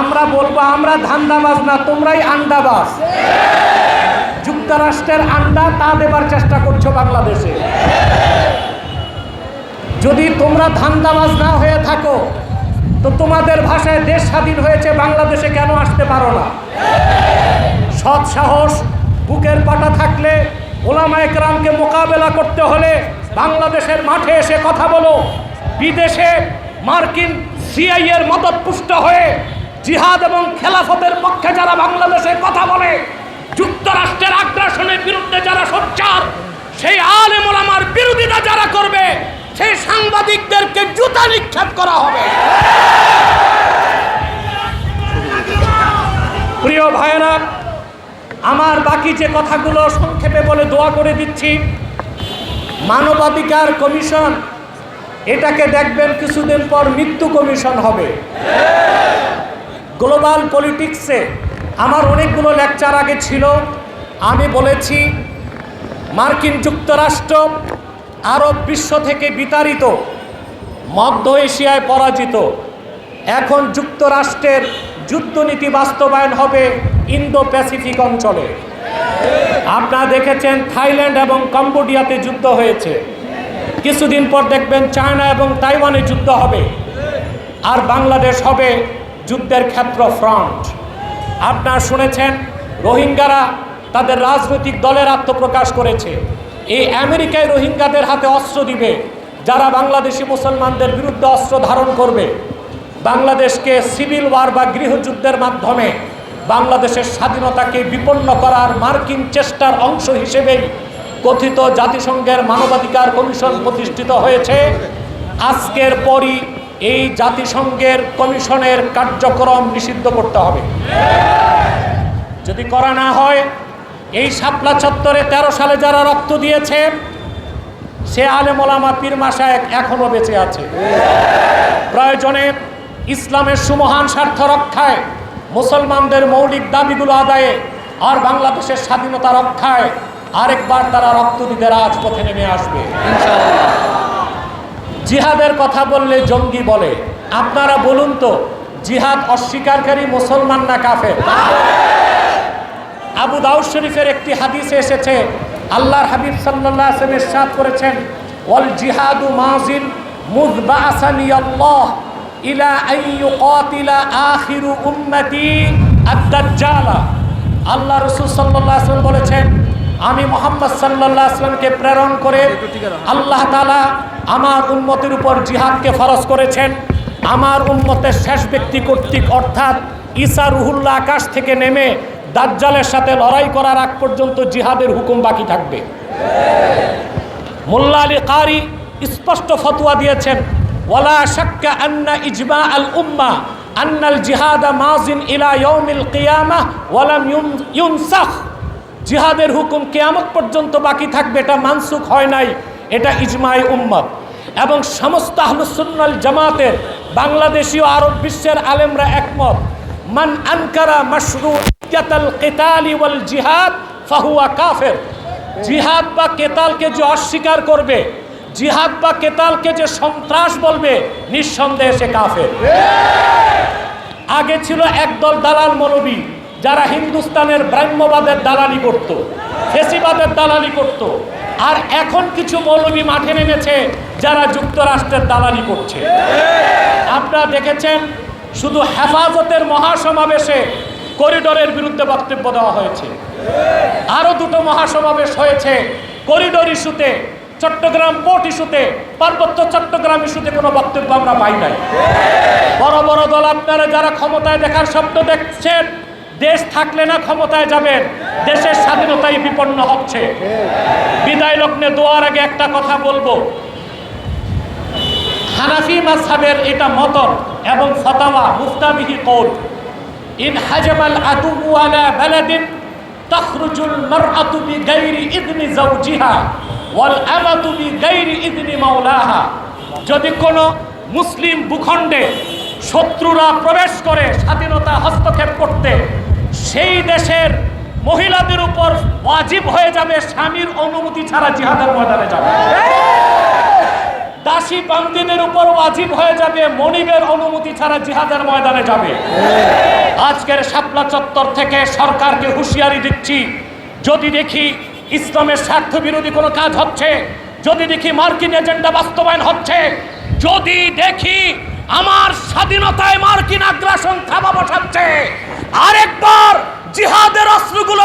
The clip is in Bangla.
আমরা বলব, আমরা ধান্দাবাজ না, তোমরাই আন্ডাবাজ যুক্তরাষ্ট্রের আন্ডা তা দেবার চেষ্টা করছ বাংলাদেশে। যদি তোমরা ধান্দাবাজ না হয়ে থাকো, তো তোমাদের ভাষায় দেশ স্বাধীন হয়েছে, বাংলাদেশে কেন আসতে পারো না? সৎ সাহস, বুকের পাটা থাকলে, ওলামা একরামকে মোকাবেলা করতে হলে বাংলাদেশের মাঠে এসে কথা বলো। বিদেশে মার্কিন সিআই এর মদত পুষ্ট হয়ে জিহাদ এবং খেলাফতের পক্ষে যারা বাংলাদেশে কথা বলে, যুক্তরাষ্ট্রের আগ্রাসনের বিরুদ্ধে যারা সোচ্চার, সেই আলেম ওলামার বিরোধিতা যারা করবে, সেই সাংবাদিকদেরকে জুতা নিক্ষেপ করা হবে। প্রিয় ভাইয়েরা, আমার বাকি যে কথাগুলো সংক্ষেপে বলে দোয়া করে দিচ্ছি, মানবাধিকার কমিশন, এটাকে দেখবেন কিছুদিন পর মৃত্যু কমিশন হবে। গ্লোবাল পলিটিক্সে আমার অনেকগুলো লেকচার আগে ছিল। আমি বলেছি, মার্কিন যুক্তরাষ্ট্র আরব বিশ্ব থেকে বিতাড়িত, মধ্য এশিয়ায় পরাজিত। এখন যুক্তরাষ্ট্রের যুদ্ধনীতি বাস্তবায়ন হবে ইন্দো প্যাসিফিক অঞ্চলে। আপনারা দেখেছেন থাইল্যান্ড এবং কম্বোডিয়াতে যুদ্ধ হয়েছে। কিছুদিন পর দেখবেন চায়না এবং তাইওয়ানে যুদ্ধ হবে। আর বাংলাদেশ হবে যুদ্ধের ক্ষেত্র ফ্রন্ট আপনার শুনেছেন, রোহিঙ্গারা তাদের রাজনৈতিক দলের আত্মপ্রকাশ করেছে। এই আমেরিকায় রোহিঙ্গাদের হাতে অস্ত্র দিবে, যারা বাংলাদেশি মুসলমানদের বিরুদ্ধে অস্ত্র ধারণ করবে। বাংলাদেশকে সিভিল ওয়ার বা গৃহযুদ্ধের মাধ্যমে বাংলাদেশের স্বাধীনতাকে বিপন্ন করার মার্কিন চেষ্টার অংশ হিসেবেই কথিত জাতিসংঘের মানবাধিকার কমিশন প্রতিষ্ঠিত হয়েছে। আজকের পরই এই জাতিসংঘের কমিশনের কার্যক্রম নিষিদ্ধ করতে হবে। যদি করা না হয়, এই শাপলা চত্বরে তেরো সালে যারা রক্ত দিয়েছে, সে আলেমোলামা পীর মাসায়েক এখনও বেঁচে আছে। প্রয়োজনে ইসলামের সুমহান স্বার্থ রক্ষায়, মুসলমানদের মৌলিক দাবিগুলো আদায়ে, আর বাংলাদেশের স্বাধীনতা রক্ষায় আরেকবার তারা রক্ত দিতে রাজপথে নেমে আসবে। জিহাদের কথা বললে জঙ্গি বলে। আপনারা বলুন তো জিহাদ অস্বীকারী মুসলমান না কাফের? আবু দাউদ শরীফের একটি হাদিসে এসেছে আল্লাহর হাবিব সাল্লাল্লাহু আলাইহি ওয়াসাল্লাম ইরশাদ করেছেন ওয়াল জিহাদু মাজিন মুযবাসানি আল্লাহ ইলা আন ইউকাতিলা আখিরু উম্মতি আদ-দাজ্জালা। আল্লাহ রাসূল সাল্লাল্লাহু আলাইহি বলেছেন আমি মোহাম্মদ সাল্লাল্লাহু আলাইহি প্রেরণ করে। আল্লাহ তাআলা আমার উম্মতের উপর জিহাদকে ফরজ করেছেন। আমার উম্মতের শেষ ব্যক্তি কর্তৃক অর্থাৎ ঈসা রুহুল্লাহ আকাশ থেকে নেমে দাজ্জালের সাথে লড়াই করার আগ পর্যন্ত জিহাদের হুকুম বাকি থাকবে। মোল্লা আলী কারি স্পষ্ট ফতোয়া দিয়েছেন, ওয়ালা শাক্কা আন্না ইজমা আল উম্মা আন্নাল জিহাদা মাজিন ইলা ইয়াউমিল কিয়ামাহ ওয়ালাম ইউন- ইউনসাখ। জিহাদের হুকুম কিয়ামত পর্যন্ত বাকি থাকবে, এটা মানসুখ হয় নাই। এটা ইজমাই উম্মত। এবং সমস্ত আহলুসুন্নাল জামাতের বাংলাদেশীয় আরব বিশ্বের আলেমরা একমত। মান আনকারা ওয়াল জিহাদ ফাহুয়া কাফের। জিহাদ বা কেতালকে যে অস্বীকার করবে, জিহাদ বা কেতালকে যে সন্ত্রাস বলবে, নিঃসন্দেহে সে কাফের। আগে ছিল একদল দালাল মৌলবী, যারা হিন্দুস্তানের ব্রাহ্মবাদের দালালি করত, ফেসিবাদের দালালি করত। আর এখন কিছু মৌলবী মাঠে নেমেছে যারা যুক্তরাষ্ট্রের দালালি করছে। আপনারা দেখেছেন, শুধু হেফাজতের মহাসমাবেশে করিডোরের বিরুদ্ধে বক্তব্য দেওয়া হয়েছে। আরও দুটো মহাসমাবেশ হয়েছে, করিডোর ইস্যুতে, চট্টগ্রাম পোর্ট ইস্যুতে, পার্বত্য চট্টগ্রাম ইস্যুতে কোনো বক্তব্য আমরা পাই নাই। বড় বড় দল আপনারা যারা ক্ষমতায় দেখার স্বপ্ন দেখছেন দেশ থাকলে না ক্ষমতায় যাবেন, দেশের স্বাধীনতাই বিপন্ন হচ্ছে। বিদায় লগ্নে দোয়ার আগে একটা কথা বলব। হানাফি মাযহাবের এটা মতন এবং ফতাওয়া মুফতাবিহি কৌল, ইন হাজাবাল আদুবু আলা বালাদিন তখরুজুল মারআতু বিগাইরি ইদনি যাওজিহা ওয়াল আমাতু বিগাইরি ইদনি মাওলাহা। যদি কোনো মুসলিম ভূখণ্ডে শত্রুরা প্রবেশ করে স্বাধীনতা হস্তক্ষেপ করতে সেই দেশের মহিলাদের উপর ওয়াজিব হয়ে যাবে, স্বামীর অনুমতি ছাড়া জিহাদের ময়দানে যাবে। দাসী বান্দিদের উপর ওয়াজিব হয়ে যাবে, মনিবের অনুমতি ছাড়া জিহাদের ময়দানে যাবে। আজকের শাপলা চত্বর থেকে সরকারকে হুঁশিয়ারি দিচ্ছি, যদি দেখি ইসলামের স্বার্থ বিরোধী কোনো কাজ হচ্ছে, যদি দেখি মার্কিন এজেন্ডা বাস্তবায়ন হচ্ছে, যদি দেখি আমার স্বাধীনতায় মার্কিন আগ্রাসন থামা বসাচ্ছে আরেকবার জিহাদের অস্ত্রগুলো